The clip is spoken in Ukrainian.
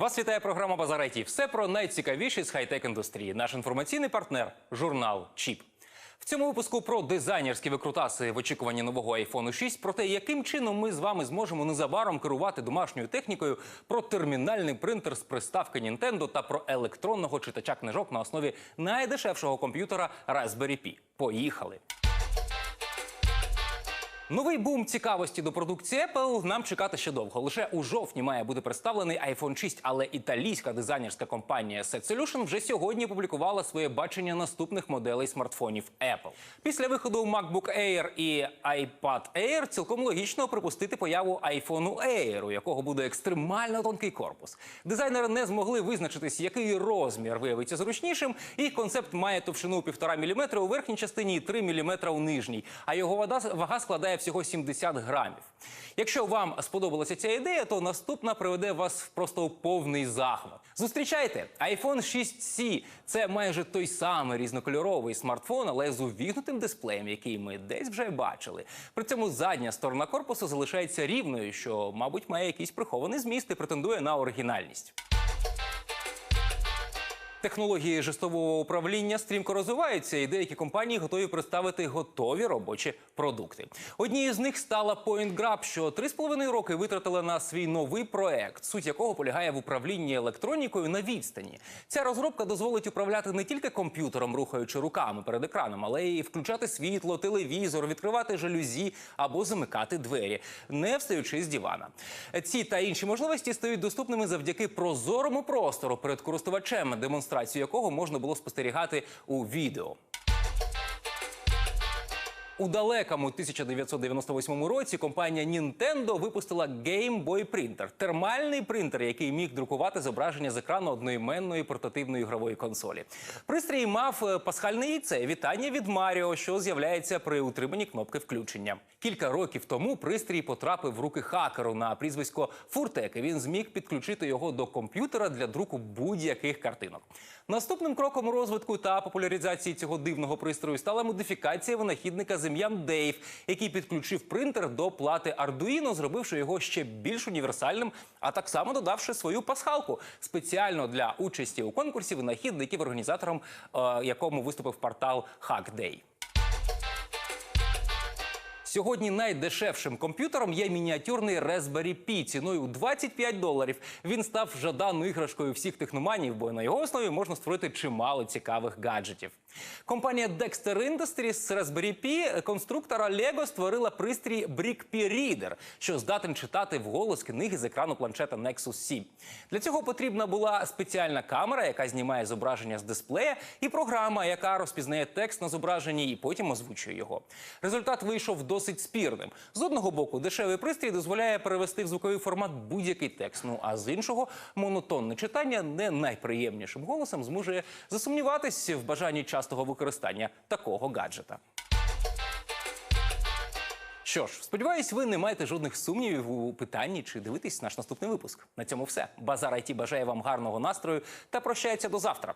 Вас вітає програма Базар IT. Все про найцікавіше з хай-тек індустрії. Наш інформаційний партнер журнал Чіп. В цьому випуску про дизайнерські викрутаси в очікуванні нового iPhone 6, про те, яким чином ми з вами зможемо незабаром керувати домашньою технікою, про термінальний принтер з приставки Nintendo та про електронного читача книжок на основі найдешевшого комп'ютера Raspberry Pi. Поїхали! Новий бум цікавості до продукції Apple нам чекати ще довго. Лише у жовтні має бути представлений iPhone 6, але італійська дизайнерська компанія Set Solution вже сьогодні опублікувала своє бачення наступних моделей смартфонів Apple. Після виходу MacBook Air і iPad Air цілком логічно припустити появу iPhone Air, у якого буде екстремально тонкий корпус. Дизайнери не змогли визначитись, який розмір виявиться зручнішим, і концепт має товщину 1,5 мм у верхній частині і 3 мм у нижній, а його вага, вага складає всього 70 грамів. Якщо вам сподобалася ця ідея, то наступна приведе вас просто у повний захват. Зустрічайте iPhone 6C. Це майже той самий різнокольоровий смартфон, але з увігнутим дисплеєм, який ми десь вже бачили. При цьому задня сторона корпусу залишається рівною, що, мабуть, має якийсь прихований зміст і претендує на оригінальність. Технології жестового управління стрімко розвиваються, і деякі компанії готові представити готові робочі продукти. Однією з них стала PointGrab, що 3,5 роки витратила на свій новий проект, суть якого полягає в управлінні електронікою на відстані. Ця розробка дозволить управляти не тільки комп'ютером, рухаючи руками перед екраном, але й включати світло, телевізор, відкривати жалюзі або замикати двері, не встаючи з дивана. Ці та інші можливості стають доступними завдяки прозорому простору перед користувачем, демонстрацію якого можна було спостерігати у відео. У далекому 1998 році компанія Nintendo випустила Game Boy Printer – термальний принтер, який міг друкувати зображення з екрану одноіменної портативної ігрової консолі. Пристрій мав е, пасхальне яйце вітання від Маріо, що з'являється при утриманні кнопки включення. Кілька років тому пристрій потрапив в руки хакеру на прізвисько Фуртек. і Він зміг підключити його до комп'ютера для друку будь-яких картинок. Наступним кроком розвитку та популяризації цього дивного пристрою стала модифікація винахідника з ім'ям Дейв, який підключив принтер до плати Arduino, зробивши його ще більш універсальним, а так само додавши свою пасхалку спеціально для участі у конкурсі винахідників, організатором е, якому виступив портал Hackday. Сьогодні найдешевшим комп'ютером є мініатюрний Raspberry Pi ціною у 25 доларів. Він став жаданою іграшкою всіх техноманів, бо на його основі можна створити чимало цікавих гаджетів. Компанія Dexter Industries з Raspberry Pi конструктора Lego створила пристрій Brick P Reader, що здатен читати вголос книги з екрану планшета Nexus 7. Для цього потрібна була спеціальна камера, яка знімає зображення з дисплея, і програма, яка розпізнає текст на зображенні і потім озвучує його. Результат вийшов досить спірним. З одного боку, дешевий пристрій дозволяє перевести в звуковий формат будь-який текст. Ну а з іншого, монотонне читання не найприємнішим голосом змушує засумніватись в бажанні частого використання такого гаджета. Що ж, сподіваюсь, ви не маєте жодних сумнівів у питанні, чи дивитесь наш наступний випуск. На цьому все. Базар IT бажає вам гарного настрою та прощається до завтра.